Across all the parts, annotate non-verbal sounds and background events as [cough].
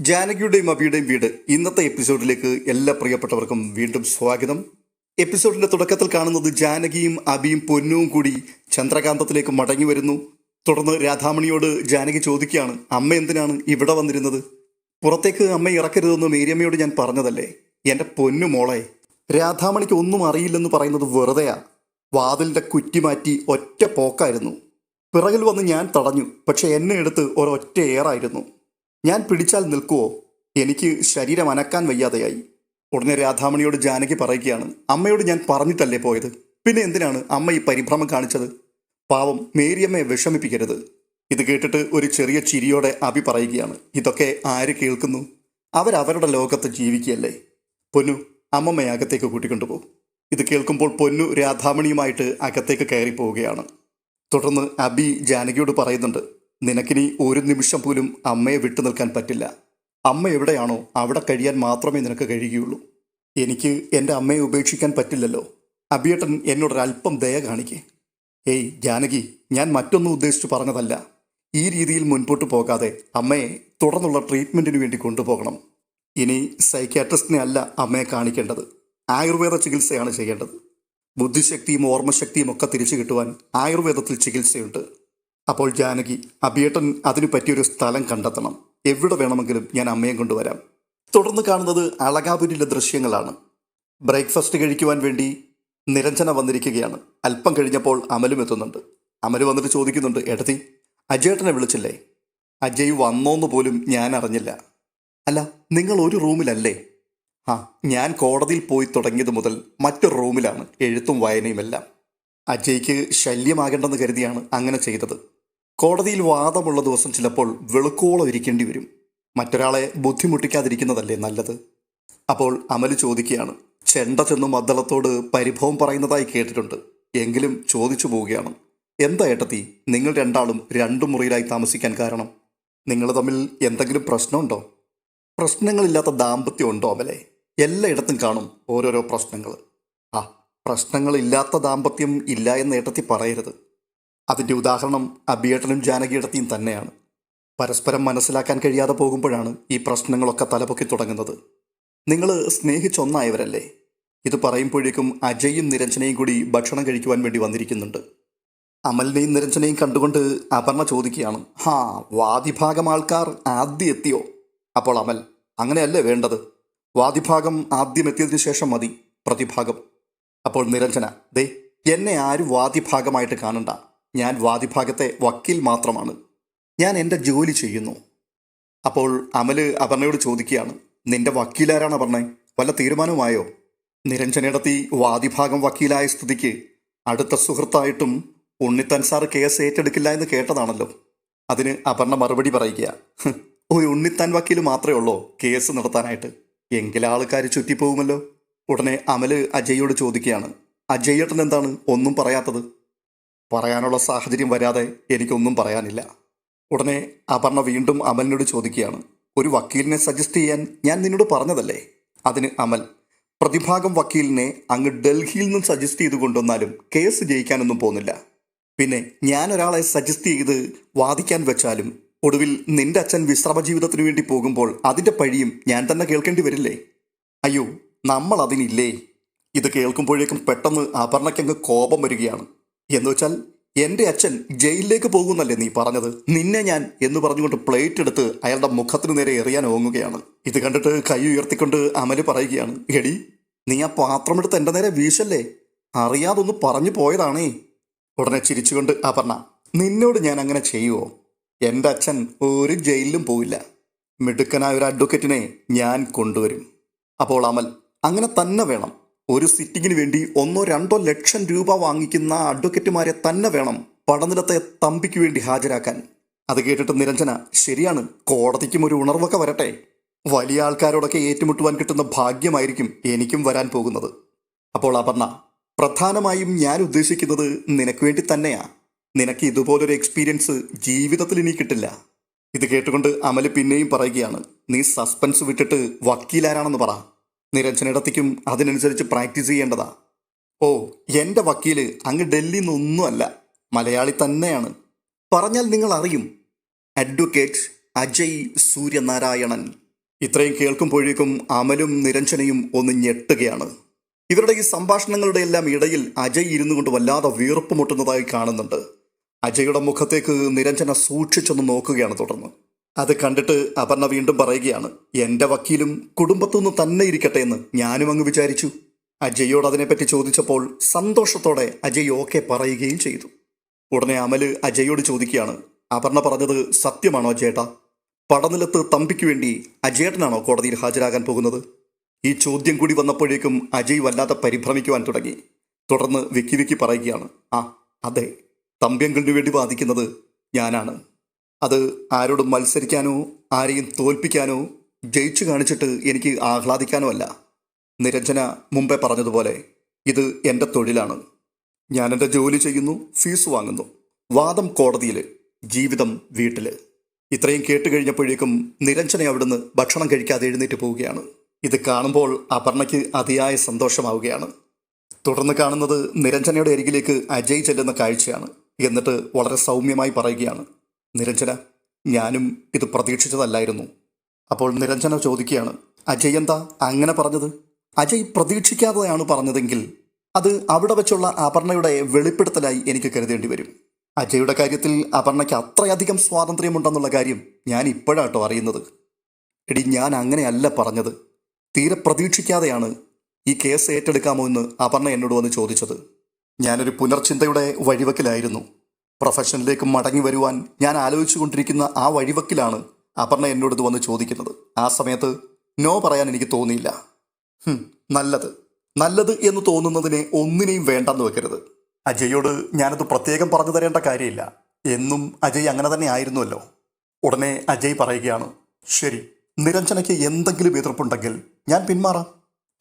ജാനകിയുടെയും അബിയുടെയും വീട് ഇന്നത്തെ എപ്പിസോഡിലേക്ക് എല്ലാ പ്രിയപ്പെട്ടവർക്കും വീണ്ടും സ്വാഗതം. എപ്പിസോഡിന്റെ തുടക്കത്തിൽ കാണുന്നത് ജാനകിയും അബിയും പൊന്നുവും കൂടി ചന്ദ്രകാന്തത്തിലേക്ക് മടങ്ങി വരുന്നു. തുടർന്ന് രാധാമണിയോട് ജാനകി ചോദിക്കുകയാണ് അമ്മ എന്തിനാണ് ഇവിടെ വന്നിരുന്നത്? പുറത്തേക്ക് അമ്മ ഇറക്കരുതെന്ന് മേരിയമ്മയോട് ഞാൻ പറഞ്ഞതല്ലേ? എന്റെ പൊന്നു മോളെ രാധാമണിക്ക് ഒന്നും അറിയില്ലെന്ന് പറയുന്നത് വെറുതെയാ. വാതിലിന്റെ കുറ്റി മാറ്റി ഒറ്റ പോക്കായിരുന്നു. പിറകിൽ വന്ന് ഞാൻ തടഞ്ഞു പക്ഷെ എന്നെ എടുത്ത് ഒരൊറ്റ ഏറായിരുന്നു. ഞാൻ പിടിച്ചാൽ നിൽക്കുവോ? എനിക്ക് ശരീരം അനക്കാൻ വയ്യാതെയായി. ഉടനെ രാധാമണിയോട് ജാനകി പറയുകയാണ് അമ്മയോട് ഞാൻ പറഞ്ഞിട്ടല്ലേ പോയത്? പിന്നെ എന്തിനാണ് അമ്മ ഈ പരിഭ്രമം കാണിച്ചത്? പാവം മേരിയമ്മയെ വിഷമിപ്പിക്കരുത്. ഇത് കേട്ടിട്ട് ഒരു ചെറിയ ചിരിയോടെ അഭി പറയുകയാണ് ഇതൊക്കെ ആര് കേൾക്കുന്നു? അവരവരുടെ ലോകത്ത് ജീവിക്കുകയല്ലേ? പൊന്നു അമ്മമ്മയെ അകത്തേക്ക് കൂട്ടിക്കൊണ്ടുപോകും ഇത് കേൾക്കുമ്പോൾ പൊന്നു രാധാമണിയുമായിട്ട് അകത്തേക്ക് കയറി പോവുകയാണ് തുടർന്ന് അബി ജാനകിയോട് പറയുന്നുണ്ട് നിനക്കിനി ഒരു നിമിഷം പോലും അമ്മയെ വിട്ടു നിൽക്കാൻ പറ്റില്ല. അമ്മ എവിടെയാണോ അവിടെ കഴിയാൻ മാത്രമേ നിനക്ക് കഴിയുകയുള്ളൂ. എനിക്ക് എന്റെ അമ്മയെ ഉപേക്ഷിക്കാൻ പറ്റില്ലല്ലോ. അബിയേട്ടൻ എന്നോടൊരല്പം ദയ കാണിക്കേ. ഏയ് ജാനകി ഞാൻ മറ്റൊന്നും ഉദ്ദേശിച്ച് പറഞ്ഞതല്ല. ഈ രീതിയിൽ മുൻപോട്ട് പോകാതെ അമ്മയെ തുടർന്നുള്ള ട്രീറ്റ്മെന്റിന് വേണ്ടി കൊണ്ടുപോകണം. ഇനി സൈക്യാട്രിസ്റ്റിനെ അല്ല അമ്മയെ കാണിക്കേണ്ടത്. ആയുർവേദ ചികിത്സയാണ് ചെയ്യേണ്ടത്. ബുദ്ധിശക്തിയും ഓർമ്മശക്തിയും ഒക്കെ തിരിച്ചു കിട്ടുവാൻ ആയുർവേദത്തിൽ ചികിത്സയുണ്ട്. അപ്പോൾ ജാനകി അഭിയേട്ടൻ അതിനു പറ്റിയൊരു സ്ഥലം കണ്ടെത്തണം. എവിടെ വേണമെങ്കിലും ഞാൻ അമ്മയെ കൊണ്ടുവരാം. തുടർന്ന് കാണുന്നത് അളകാപുരിലെ ദൃശ്യങ്ങളാണ്. ബ്രേക്ക്ഫാസ്റ്റ് കഴിക്കുവാൻ വേണ്ടി നിരഞ്ജന വന്നിരിക്കുകയാണ്. അല്പം കഴിഞ്ഞപ്പോൾ അമലും എത്തുന്നുണ്ട്. അമൽ വന്നിട്ട് ചോദിക്കുന്നുണ്ട് എടതി അജയേട്ടനെ വിളിച്ചില്ലേ? അജയ് വന്നോന്ന് പോലും ഞാൻ അറിഞ്ഞില്ല. അല്ല നിങ്ങൾ ഒരു റൂമിലല്ലേ? ആ ഞാൻ കോടതിയിൽ പോയി തുടങ്ങിയത് മുതൽ മറ്റൊരു റൂമിലാണ് എഴുത്തും വായനയുമെല്ലാം അജയ്ക്ക് ശല്യമാകേണ്ടെന്ന് കരുതിയാണ് അങ്ങനെ ചെയ്തത്. കോടതിയിൽ വാദമുള്ള ദിവസം ചിലപ്പോൾ വെളുക്കോളം ഇരിക്കേണ്ടി വരും. മറ്റൊരാളെ ബുദ്ധിമുട്ടിക്കാതിരിക്കുന്നതല്ലേ നല്ലത്? അപ്പോൾ അമൽ ചോദിക്കുകയാണ്. ചെണ്ട ചെന്നു മദ്ദളത്തോട് പരിഭവം പറയുന്നതായി കേട്ടിട്ടുണ്ട്. എങ്കിലും ചോദിച്ചു പോവുകയാണ്. എന്താ ഏട്ടത്തി? നിങ്ങൾ രണ്ടാളും രണ്ടു മുറിയിലായി താമസിക്കാൻ കാരണം? നിങ്ങൾ തമ്മിൽ എന്തെങ്കിലും പ്രശ്നമുണ്ടോ? പ്രശ്നങ്ങളില്ലാത്ത ദാമ്പത്യം ഉണ്ടോ അമലെ? എല്ലായിടത്തും കാണും ഓരോരോ പ്രശ്നങ്ങൾ. ആ പ്രശ്നങ്ങളില്ലാത്ത ദാമ്പത്യം ഇല്ല എന്ന് ഏട്ടത്തി പറയരുത്. അതിന്റെ ഉദാഹരണം അബിയേട്ടനും ജാനകിയേട്ടത്തിയും തന്നെയാണ്. പരസ്പരം മനസ്സിലാക്കാൻ കഴിയാതെ പോകുമ്പോഴാണ് ഈ പ്രശ്നങ്ങളൊക്കെ തലപൊക്കി തുടങ്ങുന്നത്. നിങ്ങൾ സ്നേഹിച്ചൊന്നായവരല്ലേ? ഇത് പറയുമ്പോഴേക്കും അജയും നിരഞ്ജനയും കൂടി ഭക്ഷണം കഴിക്കുവാൻ വേണ്ടി വന്നിരിക്കുന്നുണ്ട്. അമലിനെയും നിരഞ്ജനയും കണ്ടുകൊണ്ട് അപർണ ചോദിക്കുകയാണ് ഹാ വാദിഭാഗം ആൾക്കാർ ആദ്യം എത്തിയോ അപ്പോൾ അമൽ അങ്ങനെയല്ലേ വേണ്ടത്? വാദിഭാഗം ആദ്യം എത്തിയതിനു ശേഷം മതി പ്രതിഭാഗം. അപ്പോൾ നിരഞ്ജന ദേ എന്നെ ആരും വാദിഭാഗമായിട്ട് കാണണ്ട. ഞാൻ വാദിഭാഗത്തെ വക്കീൽ മാത്രമാണ്. ഞാൻ എന്റെ ജോലി ചെയ്യുന്നു. അപ്പോൾ അമൽ അപർണയോട് ചോദിക്കുകയാണ് നിന്റെ വക്കീലാരാണ് പറഞ്ഞേ വല്ല തീരുമാനവുമായോ? നിരഞ്ജനയിടത്തി വാദിഭാഗം വക്കീലായ സ്ഥിതിക്ക് അടുത്ത സുഹൃത്തായിട്ടും ഉണ്ണിത്താൻ സാർ കേസ് ഏറ്റെടുക്കില്ല എന്ന് കേട്ടതാണല്ലോ. അതിന് അപർണ മറുപടി പറയുക "ഹ്, ഒരു ഉണ്ണിത്താൻ വക്കീൽ മാത്രമേ ഉള്ളൂ കേസ് നടത്താനായിട്ട്? എങ്കിൽ ആൾക്കാർ ചുറ്റിപ്പോകുമല്ലോ ഉടനെ അമൽ അജയോട് ചോദിക്കുകയാണ് അജയ്യേട്ടൻ എന്താണ്? ഒന്നും പറയാത്തത്? പറയാനുള്ള സാഹചര്യം വരാതെ എനിക്കൊന്നും പറയാനില്ല. ഉടനെ അപർണ വീണ്ടും അമലിനോട് ചോദിക്കുകയാണ് ഒരു വക്കീലിനെ സജസ്റ്റ് ചെയ്യാൻ ഞാൻ നിന്നോട് പറഞ്ഞതല്ലേ? അതിന് അമൽ പ്രതിഭാഗം വക്കീലിനെ അങ്ങ് ഡൽഹിയിൽ നിന്നും സജസ്റ്റ് ചെയ്ത് കൊണ്ടുവന്നാലും കേസ് ജയിക്കാനൊന്നും പോകുന്നില്ല. പിന്നെ ഞാൻ ഒരാളെ സജസ്റ്റ് ചെയ്ത് വാദിക്കാൻ വെച്ചാലും ഒടുവിൽ നിന്റെ അച്ഛൻ വിശ്രമ ജീവിതത്തിനു വേണ്ടി പോകുമ്പോൾ അതിന്റെ പഴിയും ഞാൻ തന്നെ കേൾക്കേണ്ടി വരില്ലേ? അയ്യോ നമ്മൾ അതിനില്ലേ? ഇത് കേൾക്കുമ്പോഴേക്കും പെട്ടെന്ന് അപർണയ്ക്കങ്ങ് കോപം വരികയാണ്. എന്ന് എന്റെ അച്ഛൻ ജയിലിലേക്ക് പോകുന്നല്ലേ നീ പറഞ്ഞത്? നിന്നെ ഞാൻ എന്ന് പറഞ്ഞുകൊണ്ട് പ്ലേറ്റ് എടുത്ത് അയാളുടെ മുഖത്തിന് നേരെ എറിയാൻ ഓങ്ങുകയാണ്. ഇത് കണ്ടിട്ട് കൈ ഉയർത്തിക്കൊണ്ട് അമൽ പറയുകയാണ് എടി നീ ആ പാത്രമെടുത്ത് എന്റെ നേരെ വീശല്ലേ? അറിയാതൊന്ന് പറഞ്ഞു പോയതാണേ. ഉടനെ ചിരിച്ചുകൊണ്ട് അപർണ നിന്നോട് ഞാൻ അങ്ങനെ ചെയ്യുമോ എന്റെ അച്ഛൻ ഒരു ജയിലിലും പോവില്ല. മിടുക്കനായ ഒരു അഡ്വക്കേറ്റിനെ ഞാൻ കൊണ്ടുവരും. അപ്പോൾ അമൽ അങ്ങനെ തന്നെ വേണം. ഒരു സിറ്റിങ്ങിന് വേണ്ടി ഒന്നോ രണ്ടോ ലക്ഷം രൂപ വാങ്ങിക്കുന്ന അഡ്വക്കേറ്റുമാരെ തന്നെ വേണം പടനിലത്തെ തമ്പിക്ക് വേണ്ടി ഹാജരാക്കാൻ. അത് കേട്ടിട്ട് നിരഞ്ജന ശരിയാണ് കോടതിക്കും ഒരു ഉണർവൊക്കെ വരട്ടെ. വലിയ ആൾക്കാരോടൊക്കെ ഏറ്റുമുട്ടുവാൻ കിട്ടുന്ന ഭാഗ്യമായിരിക്കും എനിക്കും വരാൻ പോകുന്നത്. അപ്പോൾ അപർണ പ്രധാനമായും ഞാൻ ഉദ്ദേശിക്കുന്നത് നിനക്ക് വേണ്ടി തന്നെയാ. നിനക്ക് ഇതുപോലൊരു എക്സ്പീരിയൻസ് ജീവിതത്തിൽ ഇനി കിട്ടില്ല. ഇത് കേട്ടുകൊണ്ട് അമൽ പിന്നെയും പറയുകയാണ് നീ സസ്പെൻസ് വിട്ടിട്ട് വക്കീലാരാണെന്ന് പറ. നിരഞ്ജനയിടത്തേക്കും അതിനനുസരിച്ച് പ്രാക്ടീസ് ചെയ്യേണ്ടതാ. ഓ എന്റെ വക്കീൽ അങ്ങ് ഡൽഹിയിൽ നിന്നൊന്നുമല്ല മലയാളി തന്നെയാണ്. പറഞ്ഞാൽ നിങ്ങൾ അറിയും. അഡ്വക്കേറ്റ് അജയ് സൂര്യനാരായണൻ. ഇത്രയും കേൾക്കുമ്പോഴേക്കും അമലും നിരഞ്ജനയും ഒന്ന് ഞെട്ടുകയാണ്. ഇവരുടെ ഈ സംഭാഷണങ്ങളുടെ എല്ലാം ഇടയിൽ അജയ് ഇരുന്നു കൊണ്ട് വല്ലാതെ വീർപ്പ് മുട്ടുന്നതായി കാണുന്നുണ്ട്. അജയുടെ മുഖത്തേക്ക് നിരഞ്ജന സൂക്ഷിച്ചൊന്ന് നോക്കുകയാണ് തുടർന്ന്. അത് കണ്ടിട്ട് അപർണ വീണ്ടും പറയുകയാണ് എന്റെ വക്കീലും കുടുംബത്തുനിന്ന് തന്നെ ഇരിക്കട്ടെ എന്ന് ഞാനും അങ്ങ് വിചാരിച്ചു. അജയോട് അതിനെപ്പറ്റി ചോദിച്ചപ്പോൾ സന്തോഷത്തോടെ അജയ് ഓക്കെ പറയുകയും ചെയ്തു. ഉടനെ അമൽ അജയോട് ചോദിക്കുകയാണ് അപർണ പറഞ്ഞത് സത്യമാണോ അജേട്ട? പടനിലത്ത് തമ്പിക്ക് വേണ്ടി അജേട്ടനാണോ കോടതിയിൽ ഹാജരാകാൻ പോകുന്നത്? ഈ ചോദ്യം കൂടി വന്നപ്പോഴേക്കും അജയ് വല്ലാതെ പരിഭ്രമിക്കുവാൻ തുടങ്ങി. തുടർന്ന് വിക്കി വിക്കി പറയുകയാണ് ആ അതെ. തമ്പ്യങ്കലിനു വേണ്ടി വാദിക്കുന്നത് ഞാനാണ്. അത് ആരോടും മത്സരിക്കാനോ ആരെയും തോൽപ്പിക്കാനോ ജയിച്ചു കാണിച്ചിട്ട് എനിക്ക് ആഹ്ലാദിക്കാനോ അല്ല നിരഞ്ജന മുമ്പേ പറഞ്ഞതുപോലെ ഇത് എന്റെ തൊഴിലാണ്. ഞാൻ എന്റെ ജോലി ചെയ്യുന്നു ഫീസ് വാങ്ങുന്നു. വാദം കോടതിയിൽ ജീവിതം വീട്ടിൽ ഇത്രയും കേട്ട് കഴിഞ്ഞപ്പോഴേക്കും നിരഞ്ജന അവിടുന്ന് ഭക്ഷണം കഴിക്കാതെ എഴുന്നേറ്റ് പോവുകയാണ്. ഇത് കാണുമ്പോൾ അപർണയ്ക്ക് അതിയായ സന്തോഷമാവുകയാണ്. തുടർന്ന് കാണുന്നത് നിരഞ്ജനയുടെ അരികിലേക്ക് അജയ് ചെല്ലുന്ന കാഴ്ചയാണ്. എന്നിട്ട് വളരെ സൗമ്യമായി പറയുകയാണ്. നിരഞ്ജന ഞാനും ഇത് പ്രതീക്ഷിച്ചതല്ലായിരുന്നു. അപ്പോൾ നിരഞ്ജന ചോദിക്കുകയാണ് അജയ് എന്താ അങ്ങനെ പറഞ്ഞത്? അജയ് പ്രതീക്ഷിക്കാതെയാണ് പറഞ്ഞതെങ്കിൽ അത് അവിടെ വെച്ചുള്ള അപർണയുടെ വെളിപ്പെടുത്തലായി എനിക്ക് കരുതേണ്ടി വരും. അജയുടെ കാര്യത്തിൽ അപർണയ്ക്ക് അത്രയധികം സ്വാതന്ത്ര്യമുണ്ടെന്നുള്ള കാര്യം ഞാൻ ഇപ്പോഴാട്ടോ അറിയുന്നത്. എടി ഞാൻ അങ്ങനെയല്ല പറഞ്ഞത്. തീരെ പ്രതീക്ഷിക്കാതെയാണ് ഈ കേസ് ഏറ്റെടുക്കാമോ എന്ന് അപർണ എന്നോട് വന്ന് ചോദിച്ചത്. ഞാനൊരു പുനർചിന്തയുടെ വഴിവക്കിലായിരുന്നു. പ്രൊഫഷനിലേക്ക് മടങ്ങി വരുവാൻ ഞാൻ ആലോചിച്ചു കൊണ്ടിരിക്കുന്ന ആ വഴിവക്കിലാണ് അപർണ എന്നോട് വന്ന് ചോദിക്കുന്നത്. ആ സമയത്ത് നോ പറയാൻ എനിക്ക് തോന്നിയില്ല. നല്ലത്. നല്ലത് എന്ന് തോന്നുന്നതിനെ ഒന്നിനെയും വേണ്ടെന്ന് വെക്കരുത്. അജയോട് ഞാനത് പ്രത്യേകം പറഞ്ഞു തരേണ്ട കാര്യമില്ല. എന്നും അജയ് അങ്ങനെ തന്നെ ആയിരുന്നുവല്ലോ. ഉടനെ അജയ് പറയുകയാണ് ശരി നിരഞ്ജനയ്ക്ക് എന്തെങ്കിലും എതിർപ്പുണ്ടെങ്കിൽ ഞാൻ പിന്മാറാം.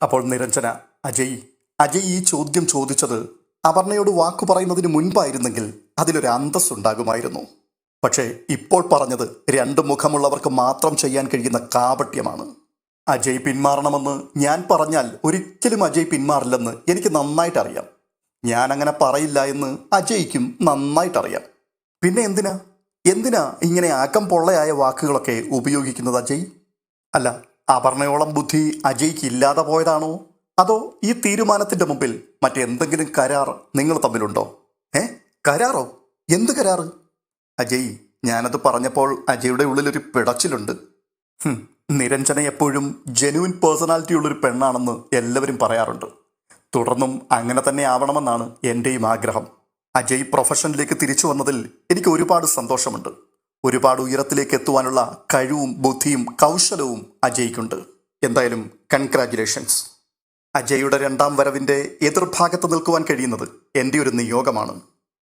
അപ്പോൾ നിരഞ്ജന അജയ് അജയ് ഈ ചോദ്യം ചോദിച്ചത് അപർണയോട് വാക്കു പറയുന്നതിന് മുൻപായിരുന്നെങ്കിൽ അതിലൊരു അന്തസ് ഉണ്ടാകുമായിരുന്നു പക്ഷേ ഇപ്പോൾ പറഞ്ഞത് രണ്ട് മുഖമുള്ളവർക്ക് മാത്രം ചെയ്യാൻ കഴിയുന്ന കാപട്യമാണ്. അജയ് പിന്മാറണമെന്ന് ഞാൻ പറഞ്ഞാൽ ഒരിക്കലും അജയ് പിന്മാറില്ലെന്ന് എനിക്ക് നന്നായിട്ട് അറിയാം ഞാൻ അങ്ങനെ പറയില്ല എന്ന് അജയ്ക്കും നന്നായിട്ടറിയാം. പിന്നെ എന്തിനാ? എന്തിനാ ഇങ്ങനെ ആക്കം പൊള്ളയായ വാക്കുകളൊക്കെ ഉപയോഗിക്കുന്നത് അജയ്? അല്ല അപർണയോളം ബുദ്ധി അജയ്ക്ക് ഇല്ലാതെ പോയതാണോ? അതോ ഈ തീരുമാനത്തിന്റെ മുമ്പിൽ മറ്റെന്തെങ്കിലും കരാർ നിങ്ങൾ തമ്മിലുണ്ടോ? ഏ? കരാറോ? എന്ത് കരാറ്? അജയ് ഞാനത് പറഞ്ഞപ്പോൾ അജയുടെ ഉള്ളിലൊരു പിടച്ചിലുണ്ട്. നിരഞ്ജന എപ്പോഴും ജെനുവിൻ പേഴ്സണാലിറ്റി ഉള്ളൊരു പെണ്ണാണെന്ന് എല്ലാവരും പറയാറുണ്ട്. തുടർന്നും അങ്ങനെ തന്നെ ആവണമെന്നാണ് എന്റെയും ആഗ്രഹം. അജയ് പ്രൊഫഷനിലേക്ക് തിരിച്ചു വന്നതിൽ എനിക്ക് ഒരുപാട് സന്തോഷമുണ്ട്. ഒരുപാട് ഉയരത്തിലേക്ക് എത്തുവാനുള്ള കഴിവും ബുദ്ധിയും കൗശലവും അജയ്ക്കുണ്ട്. എന്തായാലും കൺഗ്രാറ്റുലേഷൻസ് അജയുടെ രണ്ടാം വരവിന്റെ എതിർഭാഗത്ത് നിൽക്കുവാൻ കഴിയുന്നത് എന്റെ ഒരു നിയോഗമാണ്.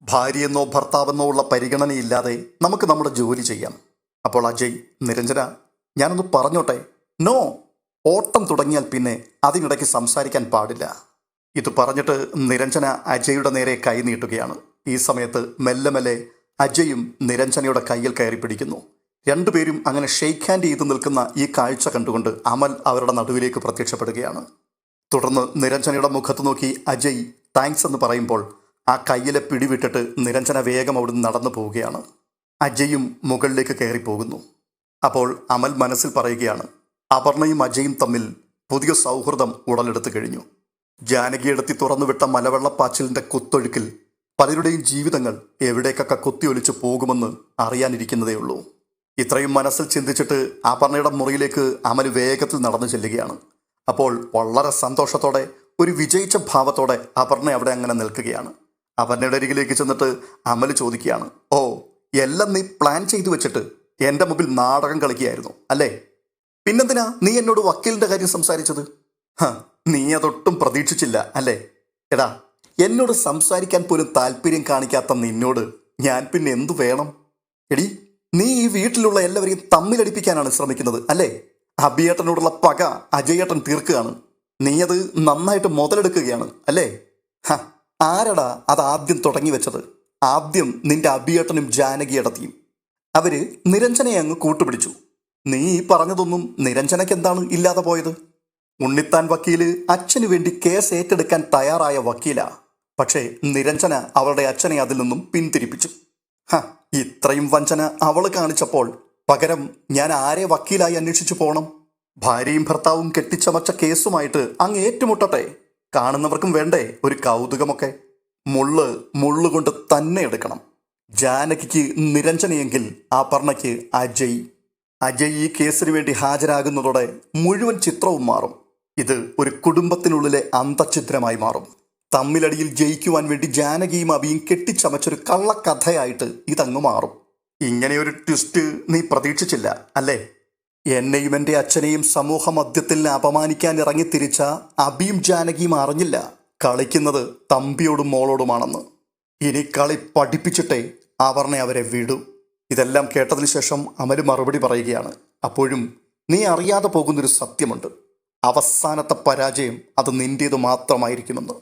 ഭാര്യയെന്നോ ഭർത്താവെന്നോ ഉള്ള പരിഗണനയില്ലാതെ നമുക്ക് നമ്മുടെ ജോലി ചെയ്യാം. അപ്പോൾ അജയ് നിരഞ്ജന ഞാനൊന്ന് പറഞ്ഞോട്ടെ? നോ! ഓട്ടം തുടങ്ങിയാൽ പിന്നെ അതിനിടയ്ക്ക് സംസാരിക്കാൻ പാടില്ല. ഇത് പറഞ്ഞിട്ട് നിരഞ്ജന അജയുടെ നേരെ കൈ നീട്ടുകയാണ്. ഈ സമയത്ത് മെല്ലെ മെല്ലെ അജയും നിരഞ്ജനയുടെ കയ്യിൽ കയറി പിടിക്കുന്നു. രണ്ടുപേരും അങ്ങനെ ഷെയ്ക്ക് ഹാൻഡ് ചെയ്ത് നിൽക്കുന്ന ഈ കാഴ്ച കണ്ടുകൊണ്ട് അമൽ അവരുടെ നടുവിലേക്ക് പ്രത്യക്ഷപ്പെടുകയാണ്. തുടർന്ന് നിരഞ്ജനയുടെ മുഖത്ത് നോക്കി അജയ് താങ്ക്സ് എന്ന് പറയുമ്പോൾ ആ കയ്യിലെ പിടിവിട്ടിട്ട് നിരഞ്ജന വേഗം അവിടുന്ന് നടന്നു പോവുകയാണ്. അജയും മുകളിലേക്ക് കയറിപ്പോകുന്നു. അപ്പോൾ അമൽ മനസ്സിൽ പറയുകയാണ് അപർണയും അജയും തമ്മിൽ പുതിയ സൗഹൃദം ഉടലെടുത്തു കഴിഞ്ഞു. ജാനകിയെടുത്തി തുറന്നുവിട്ട മലവെള്ളപ്പാച്ചിലിന്റെ കുത്തൊഴുക്കിൽ പലരുടെയും ജീവിതങ്ങൾ എവിടേക്കൊക്കെ കുത്തിയൊലിച്ചു പോകുമെന്ന് അറിയാനിരിക്കുന്നതേ ഉള്ളൂ. ഇത്രയും മനസ്സിൽ ചിന്തിച്ചിട്ട് അപർണയുടെ മുറിയിലേക്ക് അമൽ വേഗത്തിൽ നടന്നു ചെല്ലുകയാണ്. അപ്പോൾ വളരെ സന്തോഷത്തോടെ ഒരു വിജയിച്ച ഭാവത്തോടെ അപർണ അവിടെ അങ്ങനെ നിൽക്കുകയാണ്. അപർണയുടെ അരികിലേക്ക് ചെന്നിട്ട് അമൽ ചോദിക്കുകയാണ് ഓ എല്ലാം നീ പ്ലാൻ ചെയ്തു വെച്ചിട്ട് എന്റെ മുമ്പിൽ നാടകം കളിക്കുകയായിരുന്നു അല്ലേ? പിന്നെന്തിനാ നീ എന്നോട് വക്കീലിന്റെ കാര്യം സംസാരിച്ചത്? നീ അതൊട്ടും പ്രതീക്ഷിച്ചില്ല അല്ലേ? എടാ എന്നോട് സംസാരിക്കാൻ പോലും താല്പര്യം കാണിക്കാത്ത നിന്നോട് ഞാൻ പിന്നെ എന്തു വേണം? എടി നീ ഈ വീട്ടിലുള്ള എല്ലാവരെയും തമ്മിലടിപ്പിക്കാനാണ് ശ്രമിക്കുന്നത് അല്ലേ? അബിയേട്ടനോടുള്ള പക അജയേട്ടൻ തീർക്കുകയാണ്. നീ അത് നന്നായിട്ട് മുതലെടുക്കുകയാണ് അല്ലേ? ഹ, ആരടാ അത് ആദ്യം തുടങ്ങി വെച്ചത്? ആദ്യം നിന്റെ അഭിയേട്ടനും ജാനകിയടത്തിയും അവർ നിരഞ്ജനെ അങ്ങ് കൂട്ടുപിടിച്ചു. നീ ഈ പറഞ്ഞതൊന്നും നിരഞ്ജനയ്ക്ക് എന്താണ് ഇല്ലാതെ പോയത്? ഉണ്ണിത്താൻ വക്കീൽ അച്ഛനു വേണ്ടി കേസ് ഏറ്റെടുക്കാൻ തയ്യാറായ വക്കീലാ. പക്ഷേ നിരഞ്ജന അവളുടെ അച്ഛനെ അതിൽ നിന്നും പിന്തിരിപ്പിച്ചു. ഹ ഇത്രയും വഞ്ചന അവൾ കാണിച്ചപ്പോൾ പകരം ഞാൻ ആരെ വക്കീലായി അന്വേഷിച്ചു പോകണം ഭാര്യയും ഭർത്താവും കെട്ടിച്ചമച്ച കേസുമായിട്ട് അങ്ങ് ഏറ്റുമുട്ടട്ടെ? കാണുന്നവർക്കും വേണ്ടേ ഒരു കൗതുകമൊക്കെ? മുള്ള് മുള്ളുകൊണ്ട് തന്നെ എടുക്കണം. ജാനകിക്ക് നിരഞ്ജനയെങ്കിൽ അപർണയ്ക്ക് അജയ്. അജയ് ഈ കേസിന് വേണ്ടി ഹാജരാകുന്നതോടെ മുഴുവൻ ചിത്രവും മാറും. ഇത് ഒരു കുടുംബത്തിനുള്ളിലെ അന്തഛിദ്രമായി മാറും. തമ്മിലടിയിൽ ജയിക്കുവാൻ വേണ്ടി ജാനകിയും അബിയും കെട്ടിച്ചമച്ചൊരു കള്ളക്കഥയായിട്ട് ഇതങ്ങ് മാറും. ഇങ്ങനെയൊരു ട്വിസ്റ്റ് നീ പ്രതീക്ഷിച്ചില്ല അല്ലേ? എന്നെയും എന്റെ അച്ഛനെയും സമൂഹ മധ്യത്തിൽ അപമാനിക്കാൻ ഇറങ്ങി തിരിച്ച അബിയും ജാനകിയും അറിഞ്ഞില്ല. കളിക്കുന്നത് തമ്പിയോടും മോളോടുമാണെന്ന്. ഇനി കളി പഠിപ്പിച്ചിട്ടേ അവർണെ അവരെ വിടൂ. ഇതെല്ലാം കേട്ടതിന് ശേഷം അമൽ മറുപടി പറയുകയാണ്. അപ്പോഴും നീ അറിയാതെ പോകുന്നൊരു സത്യമുണ്ട്. അവസാനത്തെ പരാജയം അത് നിന്റേത് മാത്രമായിരിക്കുമെന്ന്.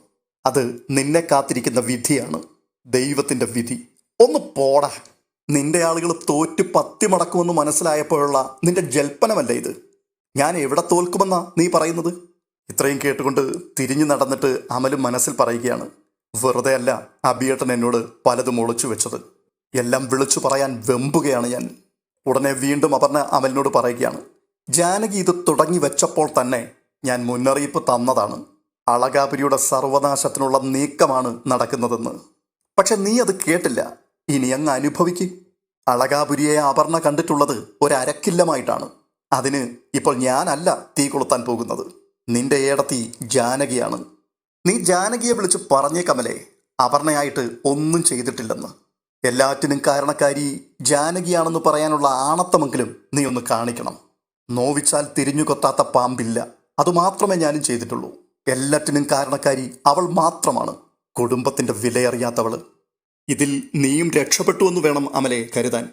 അത് നിന്നെ കാത്തിരിക്കുന്ന വിധിയാണ്. ദൈവത്തിന്റെ വിധി. ഒന്ന് പോടാ. നിന്റെ ആളുകൾ തോറ്റ് പത്തി മടക്കുമെന്ന് മനസ്സിലായപ്പോഴുള്ള നിന്റെ ജൽപ്പനമല്ല ഇത്? ഞാൻ എവിടെ തോൽക്കുമെന്നാ നീ പറയുന്നത്? ഇത്രയും കേട്ടുകൊണ്ട് തിരിഞ്ഞു നടന്നിട്ട് അമലും മനസ്സിൽ പറയുകയാണ്. വെറുതെ അല്ല അബിയേട്ടൻ എന്നോട് പലതും ഒളിച്ചു വെച്ചത്. എല്ലാം വിളിച്ചു പറയാൻ വെമ്പുകയാണ് ഞാൻ. ഉടനെ വീണ്ടും അപർണ അമലിനോട് പറയുകയാണ്. ജാനകി ഇത് തുടങ്ങി വെച്ചപ്പോൾ തന്നെ ഞാൻ മുന്നറിയിപ്പ് തന്നതാണ്. അളകാപുരിയുടെ സർവനാശത്തിനുള്ള നീക്കമാണ് നടക്കുന്നതെന്ന്. പക്ഷെ നീ അത് കേട്ടില്ല. ഇനി അങ്ങ് അനുഭവിക്ക്. അളകാപുരിയെ ആഭരണ കണ്ടിട്ടുള്ളത് ഒരരക്കില്ലമായിട്ടാണ്. അതിന് ഇപ്പോൾ ഞാനല്ല തീ കൊളുത്താൻ പോകുന്നത്. നിന്റെ ഏടത്തി ജാനകിയാണ്. നീ ജാനകിയെ വിളിച്ച് പറഞ്ഞേ കമലേ അപർണയായിട്ട് ഒന്നും ചെയ്തിട്ടില്ലെന്ന്. എല്ലാറ്റിനും കാരണക്കാരി ജാനകിയാണെന്ന് പറയാനുള്ള ആണത്തമെങ്കിലും നീ ഒന്ന് കാണിക്കണം. നോവിച്ചാൽ തിരിഞ്ഞു കൊത്താത്ത പാമ്പില്ല. അതുമാത്രമേ ഞാനും ചെയ്തിട്ടുള്ളൂ. എല്ലാറ്റിനും കാരണക്കാരി അവൾ മാത്രമാണ്. കുടുംബത്തിന്റെ വിലയറിയാത്തവൾ. ഇതിൽ നീയും രക്ഷപ്പെട്ടുവെന്ന് വേണം അമലെ കരുതാൻ.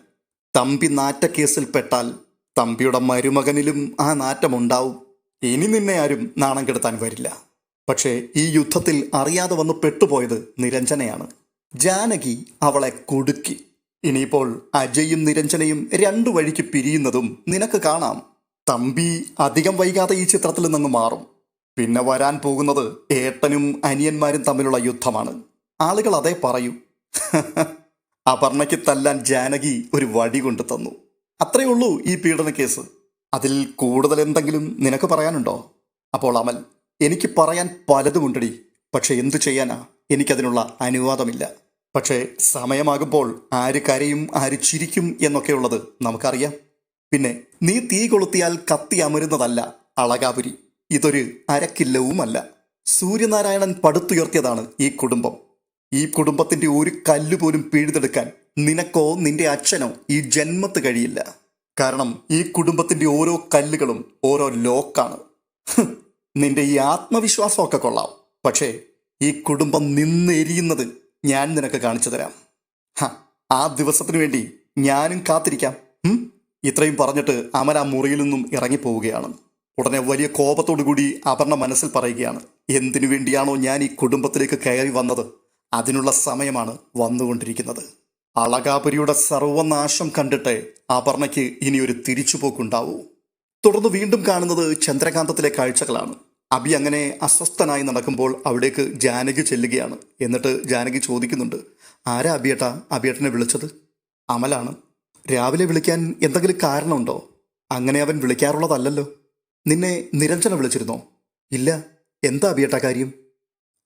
തമ്പി നാറ്റക്കേസിൽ പെട്ടാൽ തമ്പിയുടെ മരുമകനിലും ആ നാറ്റമുണ്ടാവും. ഇനി നിന്നെ ആരും നാണം കെടുത്താൻ വരില്ല. പക്ഷേ ഈ യുദ്ധത്തിൽ അറിയാതെ വന്ന് പെട്ടുപോയത് നിരഞ്ജനയാണ്. ജാനകി അവളെ കൊടുക്കി. ഇനിയിപ്പോൾ അജയും നിരഞ്ജനയും രണ്ടു വഴിക്ക് പിരിയുന്നതും നിനക്ക് കാണാം. തമ്പി അധികം വൈകാതെ ഈ ചിത്രത്തിൽ നിന്ന് മാറും. പിന്നെ വരാൻ പോകുന്നത് ഏട്ടനും അനിയന്മാരും തമ്മിലുള്ള യുദ്ധമാണ്. ആളുകൾ അതേ പറയൂ. [laughs] അപർണയ്ക്ക് തല്ലാൻ ജാനകി ഒരു വടി കൊണ്ടു തന്നു. അത്രയേ ഉള്ളൂ ഈ പീഡന കേസ്. അതിൽ കൂടുതൽ എന്തെങ്കിലും നിനക്ക് പറയാനുണ്ടോ? അപ്പോൾ അമൽ എനിക്ക് പറയാൻ പലതുമുണ്ടടി പക്ഷെ എന്തു ചെയ്യാനാ? എനിക്കതിനുള്ള അനുവാദമില്ല. പക്ഷേ സമയമാകുമ്പോൾ ആര് കരയും ആര് ചിരിക്കും എന്നൊക്കെയുള്ളത് നമുക്കറിയാം. പിന്നെ നീ തീ കൊളുത്തിയാൽ കത്തി അമരുന്നതല്ല അളകാപുരി. ഇതൊരു അരക്കില്ലവുമല്ല. സൂര്യനാരായണൻ പടുത്തുയർത്തിയതാണ് ഈ കുടുംബം. ഈ കുടുംബത്തിന്റെ ഒരു കല്ല് പോലും പിഴുതെടുക്കാൻ നിനക്കോ നിന്റെ അച്ഛനോ ഈ ജന്മത്ത് കഴിയില്ല. കാരണം ഈ കുടുംബത്തിന്റെ ഓരോ കല്ലുകളും ഓരോ ലോക്കാണ്. നിന്റെ ഈ ആത്മവിശ്വാസമൊക്കെ കൊള്ളാം. പക്ഷേ ഈ കുടുംബം നിന്നെരിയുന്നത് ഞാൻ നിനക്ക് കാണിച്ചു തരാം. ആ ദിവസത്തിന് വേണ്ടി ഞാനും കാത്തിരിക്കാം. ഇത്രയും പറഞ്ഞിട്ട് അമൻ ആ മുറിയിൽ നിന്നും ഇറങ്ങിപ്പോവുകയാണ്. ഉടനെ വലിയ കോപത്തോടു കൂടി അപർണ മനസ്സിൽ പറയുകയാണ് എന്തിനു വേണ്ടിയാണോ ഞാൻ ഈ കുടുംബത്തിലേക്ക് കയറി വന്നത്? അതിനുള്ള സമയമാണ് വന്നുകൊണ്ടിരിക്കുന്നത്. അളകാപുരിയുടെ സർവനാശം കണ്ടിട്ട് അപർണയ്ക്ക് ഇനിയൊരു തിരിച്ചുപോക്കുണ്ടാവൂ. തുടർന്ന് വീണ്ടും കാണുന്നത് ചന്ദ്രകാന്തത്തിലെ കാഴ്ചകളാണ്. അബി അങ്ങനെ അസ്വസ്ഥനായി നടക്കുമ്പോൾ അവിടേക്ക് ജാനകി ചെല്ലുകയാണ്. എന്നിട്ട് ജാനകി ചോദിക്കുന്നുണ്ട് ആരാ അബിയേട്ടാ? അബിയേട്ടനെ വിളിച്ചത്? അമലാണ്. രാവിലെ വിളിക്കാൻ എന്തെങ്കിലും കാരണമുണ്ടോ? അങ്ങനെ അവൻ വിളിക്കാറുള്ളതല്ലല്ലോ. നിന്നെ നിരഞ്ജന വിളിച്ചിരുന്നോ? ഇല്ല. എന്താ അബിയേട്ടാ കാര്യം?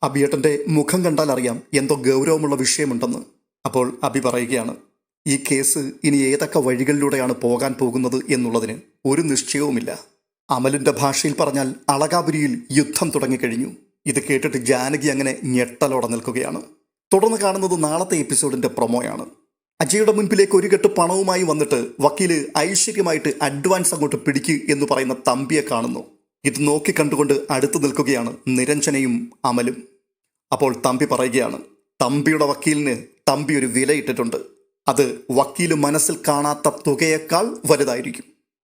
അബിയേട്ടന്റെ മുഖം കണ്ടാൽ അറിയാം എന്തോ ഗൗരവമുള്ള വിഷയമുണ്ടെന്ന്. അപ്പോൾ അബി പറയുകയാണ് ഈ കേസ് ഇനി ഏതൊക്കെ വഴികളിലൂടെയാണ് പോകാൻ പോകുന്നത് എന്നുള്ളതിന് ഒരു നിശ്ചയവുമില്ല. അമലിന്റെ ഭാഷയിൽ പറഞ്ഞാൽ അളകാപുരിയിൽ യുദ്ധം തുടങ്ങിക്കഴിഞ്ഞു. ഇത് കേട്ടിട്ട് ജാനകി അങ്ങനെ ഞെട്ടലോടെ നിൽക്കുകയാണ്. തുടർന്ന് കാണുന്നത് നാളത്തെ എപ്പിസോഡിന്റെ പ്രൊമോയാണ്. അജയുടെ മുൻപിലേക്ക് ഒരു കെട്ട് പണവുമായി വന്നിട്ട് വക്കീൽ ഐശ്വര്യമായിട്ട് അഡ്വാൻസ് അങ്ങോട്ട് പിടിക്കുക എന്ന് പറയുന്ന തമ്പിയെ കാണുന്നു. ഇത് നോക്കി കണ്ടുകൊണ്ട് അടുത്ത് നിൽക്കുകയാണ് നിരഞ്ജനയും അമലും. അപ്പോൾ തമ്പി പറയുകയാണ് തമ്പിയുടെ വക്കീലിന് തമ്പി ഒരു വിലയിട്ടിട്ടുണ്ട്. അത് വക്കീൽ മനസ്സിൽ കാണാത്ത തുകയേക്കാൾ വലുതായിരിക്കും.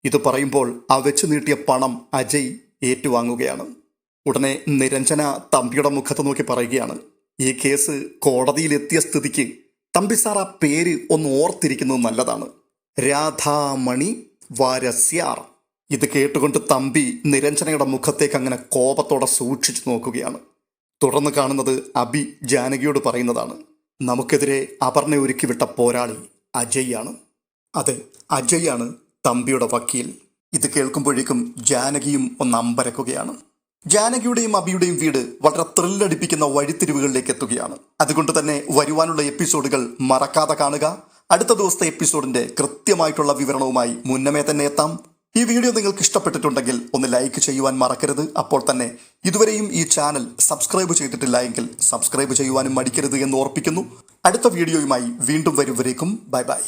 ഇത് പറയുമ്പോൾ ആ വെച്ചു നീട്ടിയ പണം അജയ് ഏറ്റുവാങ്ങുകയാണ്. ഉടനെ നിരഞ്ജന തമ്പിയുടെ മുഖത്ത് നോക്കി പറയുകയാണ് ഈ കേസ് കോടതിയിലെത്തിയ സ്ഥിതിക്ക് തമ്പി സാർ ആ പേര് ഒന്ന് ഓർത്തിരിക്കുന്നത് നല്ലതാണ്. രാധാമണി വാരസ്യാർ. ഇത് കേട്ടുകൊണ്ട് തമ്പി നിരഞ്ജനയുടെ മുഖത്തേക്ക് അങ്ങനെ കോപത്തോടെ സൂക്ഷിച്ചു നോക്കുകയാണ്. തുടർന്ന് കാണുന്നത് അബി ജാനകിയോട് പറയുന്നതാണ്. നമുക്കെതിരെ അപർണ ഒരുക്കി വിട്ട പോരാളി അജയ് ആണ് അതെ അജയ് ആണ് തമ്പിയുടെ വക്കീൽ. ഇത് കേൾക്കുമ്പോഴേക്കും ജാനകിയും ഒന്ന് അമ്പരക്കുകയാണ്. ജാനകിയുടെയും അബിയുടെയും വീട് വളരെ ത്രില്ലടിപ്പിക്കുന്ന വഴിത്തിരിവുകളിലേക്ക് എത്തുകയാണ്. അതുകൊണ്ട് തന്നെ വരുവാനുള്ള എപ്പിസോഡുകൾ മറക്കാതെ കാണുക. അടുത്ത ദിവസത്തെ എപ്പിസോഡിന്റെ കൃത്യമായിട്ടുള്ള വിവരണവുമായി മുന്നമേ തന്നെ എത്താം. ഈ വീഡിയോ നിങ്ങൾക്ക് ഇഷ്ടപ്പെട്ടിട്ടുണ്ടെങ്കിൽ ഒന്ന് ലൈക്ക് ചെയ്യുവാൻ മറക്കരുത്. അപ്പോൾ തന്നെ ഇതുവരെയും ഈ ചാനൽ സബ്സ്ക്രൈബ് ചെയ്തിട്ടില്ല എങ്കിൽ സബ്സ്ക്രൈബ് ചെയ്യുവാനും മടിക്കരുത് എന്ന് ഓർപ്പിക്കുന്നു. അടുത്ത വീഡിയോയുമായി വീണ്ടും വരുവരേക്കും ബൈ ബൈ.